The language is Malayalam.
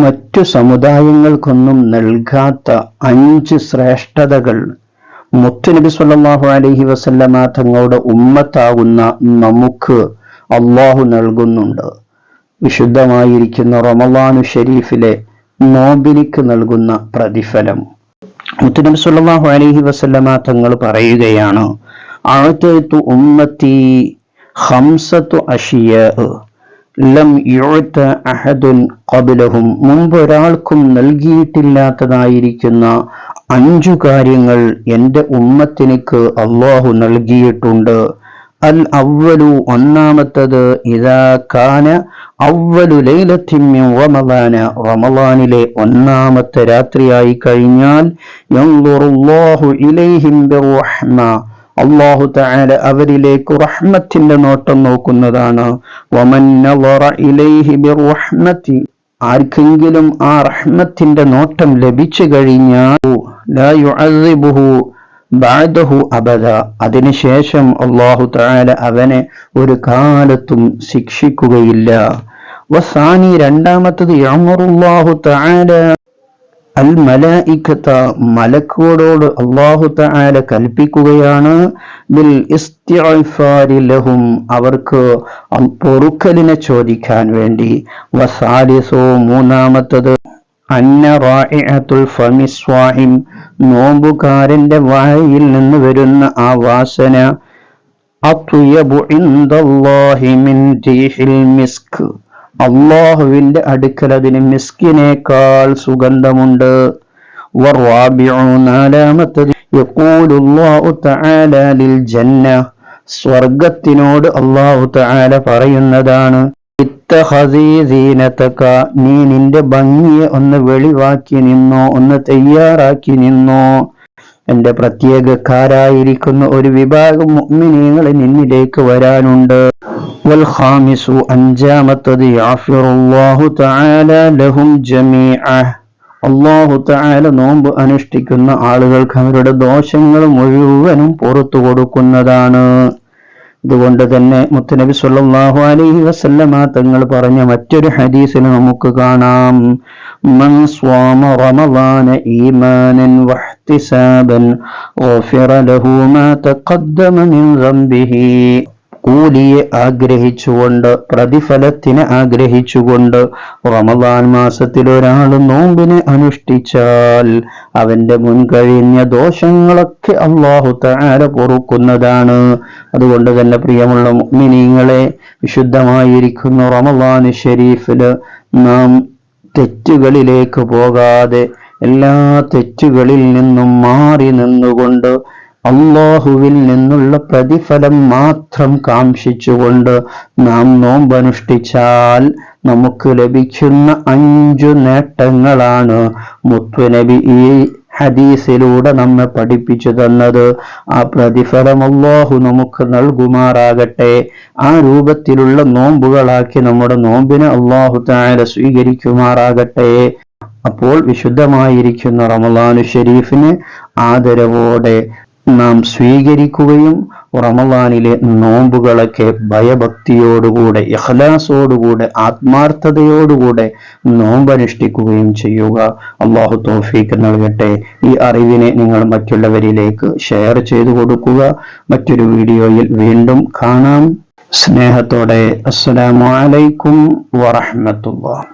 മറ്റു സമുദായങ്ങൾക്കൊന്നും നൽകാത്ത അഞ്ച് ശ്രേഷ്ഠതകൾ മുത്തുനബി സല്ലാഹു അലഹി വസല്ലമ തങ്ങളുടെ ഉമ്മത്താകുന്ന നമുക്ക് അള്ളാഹു നൽകുന്നുണ്ട്. വിശുദ്ധമായിരിക്കുന്ന റമലാനു ഷെരീഫിലെ നോബിനിക്ക് നൽകുന്ന പ്രതിഫലം. മുത്തുനബി സല്ലാഹു അലഹി വസല്ലമ തങ്ങൾ പറയുകയാണ് ആദ്യത്തു ഉമ്മത്തി ഹംസത്തു അഷിയ. ലം കബിലഹും മുമ്പ് ഒരാൾക്കും നൽകിയിട്ടില്ലാത്തതായിരിക്കുന്ന അഞ്ചു കാര്യങ്ങൾ എന്റെ ഉമ്മത്തിനിക്ക് അള്ളാഹു നൽകിയിട്ടുണ്ട്. അൽ അവലു ഒന്നാമത്തത് ഇതാ കാന അവലു ലൈലത്തിമ്യം റമദാന. റമദാനിലെ ഒന്നാമത്തെ രാത്രിയായി കഴിഞ്ഞാൽ ഇലൈഹിം ബിർറഹ്മ അള്ളാഹു തആല അവരിലേക്ക് റഹ്മത്തിന്റെ നോട്ടം നോക്കുന്നതാണ്. ആർക്കെങ്കിലും ആ റഹ്മത്തിന്റെ നോട്ടം ലഭിച്ചു കഴിഞ്ഞാൽ ബാദഹു അബദ. അതിനുശേഷം അള്ളാഹു തആല അവനെ ഒരു കാലത്തും ശിക്ഷിക്കുകയില്ല. വസാനി രണ്ടാമത്തത് യഅമുറുല്ലാഹു തആല അൽ മലായിക്കത്ത മലക്കുകളോട് അള്ളാഹു തആല കൽപ്പിക്കുകയാണ്. ബിൽ ലഹും അവർക്ക് പൊറുക്കലിനെ ചോദിക്കാൻ വേണ്ടി. വസാലിസോ മൂന്നാമത്തത് അന്നറായിം നോമ്പുകാരന്റെ വായിൽ നിന്ന് വരുന്ന ആ വാസന ഇൻദല്ലാഹി മിൻ മിസ്ക്. അള്ളാഹുവിന്റെ അടുക്കൽ അതിന് മിസ്കിനേക്കാൾ സുഗന്ധമുണ്ട്. സ്വർഗത്തിനോട് അള്ളാഹു താല പറയുന്നതാണ് നീ നിന്റെ ഭംഗിയെ ഒന്ന് വെളിവാക്കി നിന്നോ ഒന്ന് തയ്യാറാക്കി നിന്നോ. എന്റെ പ്രത്യേകക്കാരായിരിക്കുന്ന ഒരു വിഭാഗം മുഗ്മിനീങ്ങൾ നിന്നിലേക്ക് വരാനുണ്ട്. ഖാമിസു അഞ്ചാമത്തത് الله തആല ലഹും ജമീഅ അള്ളാഹു തആല നോമ്പ് അനുഷ്ഠിക്കുന്ന ആളുകൾക്ക് അവരുടെ ദോഷങ്ങൾ മുഴുവനും പുറത്തു കൊടുക്കുന്നതാണ്. ഇതുകൊണ്ട് തന്നെ മുത്തനബി സല്ലല്ലാഹു അലൈഹി വസല്ലമ തങ്ങൾ പറഞ്ഞ മറ്റൊരു ഹദീസിൽ നമുക്ക് കാണാം. മൻ സ്വാമ റമളാന ഈമാനൻ വഹ്തിസാബൻ ഗുഫിറ ലഹു മാ തഖദ്ദമ മിൻ ദംബിഹി. കൂലിയെ ആഗ്രഹിച്ചുകൊണ്ട് പ്രതിഫലത്തിന് ആഗ്രഹിച്ചുകൊണ്ട് റമദാൻ മാസത്തിൽ ഒരാൾ നോമ്പിനെ അനുഷ്ഠിച്ചാൽ അവന്റെ മുൻകഴിഞ്ഞ ദോഷങ്ങളൊക്കെ അള്ളാഹു താര പൊറുക്കുന്നതാണ്. അതുകൊണ്ട് തന്നെ പ്രിയമുള്ള മിനിങ്ങളെ വിശുദ്ധമായിരിക്കുന്ന റമദാൻ ഷെരീഫിൽ നാം തെറ്റുകളിലേക്ക് പോകാതെ എല്ലാ തെറ്റുകളിൽ നിന്നും മാറി നിന്നുകൊണ്ട് അള്ളാഹുവിൽ നിന്നുള്ള പ്രതിഫലം മാത്രം കാംക്ഷിച്ചുകൊണ്ട് നാം നോമ്പനുഷ്ഠിച്ചാൽ നമുക്ക് ലഭിക്കുന്ന അഞ്ചു നേട്ടങ്ങളാണ് മുത്തുനബി ഈ ഹദീസിലൂടെ നമ്മെ പഠിപ്പിച്ചു തന്നത്. ആ പ്രതിഫലം അള്ളാഹു നമുക്ക് നൽകുമാറാകട്ടെ. ആ രൂപത്തിലുള്ള നോമ്പുകളാക്കി നമ്മുടെ നോമ്പിനെ അള്ളാഹു താര സ്വീകരിക്കുമാറാകട്ടെ. അപ്പോൾ വിശുദ്ധമായിരിക്കുന്ന റമലാനു ഷെരീഫിന് ആദരവോടെ നാം സ്വീകരിക്കുകയും റമദാനിലെ നോമ്പുകളൊക്കെ ഭയഭക്തിയോടുകൂടെ ഇഖ്ലാസോടുകൂടെ ആത്മാർത്ഥതയോടുകൂടെ നോമ്പനുഷ്ഠിക്കുകയും ചെയ്യുക. അള്ളാഹു തോഫീക്ക് നൽകട്ടെ. ഈ അറിവിനെ നിങ്ങൾ മറ്റുള്ളവരിലേക്ക് ഷെയർ ചെയ്തു കൊടുക്കുക. മറ്റൊരു വീഡിയോയിൽ വീണ്ടും കാണാം. സ്നേഹത്തോടെ. അസ്സലാമലൈക്കും അലൈക്കും വറഹ്മത്തുള്ളാഹി.